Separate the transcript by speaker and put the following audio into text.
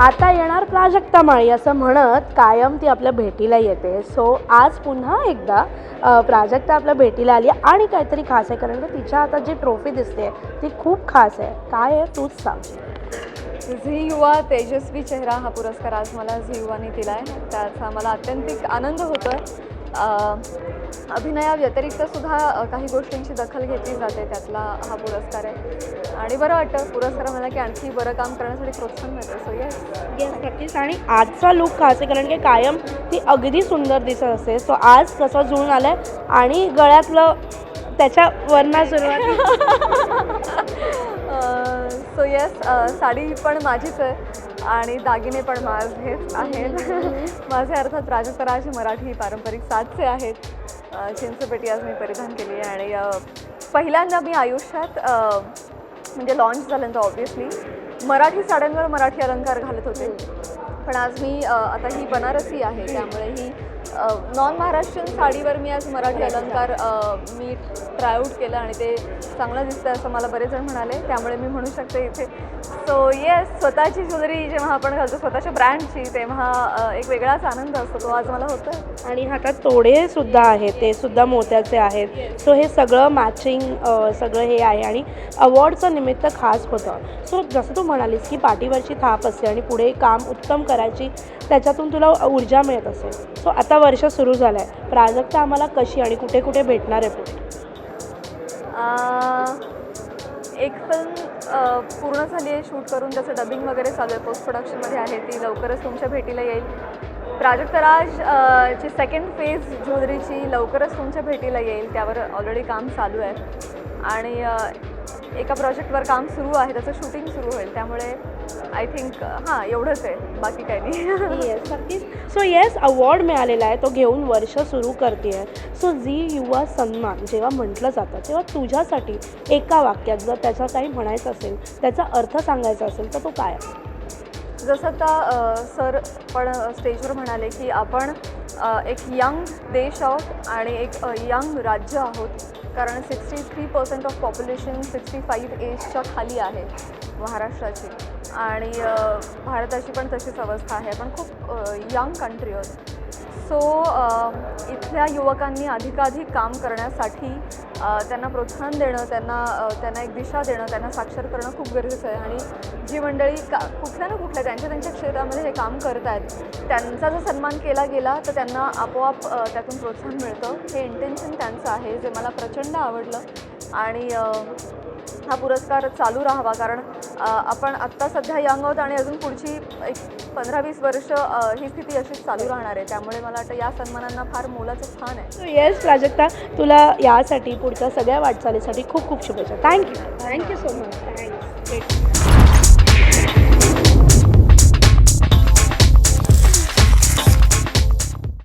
Speaker 1: आता येणार प्राजक्ता माळी असं म्हणत कायम ती आपल्या भेटीला येते. सो आज पुन्हा एकदा प्राजक्ता आपल्या भेटीला आली आणि काहीतरी खास आहे कारण की तिच्या हातात जी ट्रॉफी दिसते ती खूप खास आहे. काय आहे तूच सांग.
Speaker 2: झी युवा तेजस्वी चेहरा हा पुरस्कार आज मला झी युवाने दिला आहे त्याचा मला अत्यंतिक आनंद होतो आहे अभिनयाव्यतिरिक्त सुद्धा अ, काही गोष्टींची दखल घेतली जाते. त्यातला हा पुरस्कार आहे. आणि बरं वाटतं पुरस्कार मला की आणखी बरं काम करण्यासाठी प्रोत्साहन मिळतं. सो येस
Speaker 1: येस नक्कीच. आणि आजचा लुक खास आहे कारण की कायम ती अगदी सुंदर दिसत असते. सो आज कसं जुळून आलंय आणि गळ्यातलं त्याच्या वरना सुरुवात
Speaker 2: सो येस साडी पण माझीच आहे. आणि दागिने पण माझेच आहेत. माझे अर्थात प्राजक्तराज मराठी पारंपरिक साजचे आहेत. चिंचपेटी आज मी परिधान केली आहे आणि पहिल्यांदा मी आयुष्यात म्हणजे लॉन्च झाल्यानंतर ऑब्व्हियसली मराठी साड्यांवर मराठी अलंकार घालत होते. पण आज मी आता ही बनारसी आहे त्यामुळे ही नॉन महाराष्ट्रीयन साडीवर मी आज मराठी अलंकार मी ट्रायआउट केलं आणि ते चांगलं दिसतं असं मला बरेच जण म्हणाले. त्यामुळे मी म्हणू शकते इथे. सो येस स्वतःची ज्वेलरी जेव्हा आपण घालतो स्वतःच्या ब्रँडची तेव्हा एक वेगळाच आनंद असतो. तो आज मला होतो
Speaker 1: आणि हातात तोडे सुद्धा आहेत ते सुद्धा मोत्याचे आहेत. सो हे सगळं मॅचिंग सगळं हे आहे आणि अवॉर्डचं निमित्त खास होतं. सो जसं तू म्हणालीस की पाठीवरची थाप असते आणि पुढे काम उत्तम कर करायची त्याच्यातून तुला ऊर्जा मिळत असेल. सो आता वर्ष सुरू झालं आहे प्राजक्ता आम्हाला कशी आणि कुठे कुठे भेटणार आहे पुढे?
Speaker 2: एक फिल्म पूर्ण झाली आहे शूट करून त्याचं डबिंग वगैरे चालू आहे. पोस्ट प्रोडक्शनमध्ये आहे ती. लवकरच तुमच्या भेटीला येईल. प्राजक्तराज अ, ची सेकंड फेज ज्वेलरीची लवकरच तुमच्या भेटीला येईल. त्यावर ऑलरेडी काम चालू आहे. आणि एका प्रोजेक्टवर काम सुरू आहे त्याचं शूटिंग सुरू होईल. त्यामुळे आय थिंक हां एवढंच आहे. बाकी काही नाही.
Speaker 1: येस नक्कीच. सो येस अवॉर्ड मिळालेला आहे. तो घेऊन वर्ष सुरू करते आहे सो झी युवा सन्मान जेव्हा म्हटलं जातं तेव्हा तुझ्यासाठी एका वाक्यात जर त्याचा काही म्हणायचं असेल त्याचा अर्थ सांगायचा असेल तर तो काय आहे?
Speaker 2: जसं आता सर पण स्टेजवर म्हणाले की आपण एक यंग देश आहोत आणि एक यंग राज्य आहोत. कारण sixty three percent of population sixty five एजच्या खाली आहे महाराष्ट्राची. आणि भारताची पण तशीच अवस्था आहे. आपण खूप यंग कंट्री आहोत. सो या युवकांनी अधिकाधिक काम करण्यासाठी त्यांना प्रोत्साहन देणं त्यांना त्यांना एक दिशा देणं त्यांना साक्षर करणं खूप गरजेचं आहे. आणि जी मंडळी का कुठल्या ना कुठल्या त्यांच्या त्यांच्या क्षेत्रामध्ये हे काम करत आहेत त्यांचा जर सन्मान केला गेला तर त्यांना आपोआप त्यातून प्रोत्साहन मिळतं. हे इंटेन्शन त्यांचं आहे. जे मला प्रचंड आवडलं. आणि हा पुरस्कार चालू राहावा. कारण आपण आत्ता सध्या यंग आहोत आणि अजून पुढची एक पंधरा वीस वर्ष ही स्थिती अशीच चालू राहणार आहे. त्यामुळे मला वाटतं या सन्मानांना फार मोलाचं स्थान आहे.
Speaker 1: सो येस प्राजक्ता तुला यासाठी पुढच्या सगळ्या वाटचालीसाठी खूप खूप शुभेच्छा. Thank you thank you so much thanks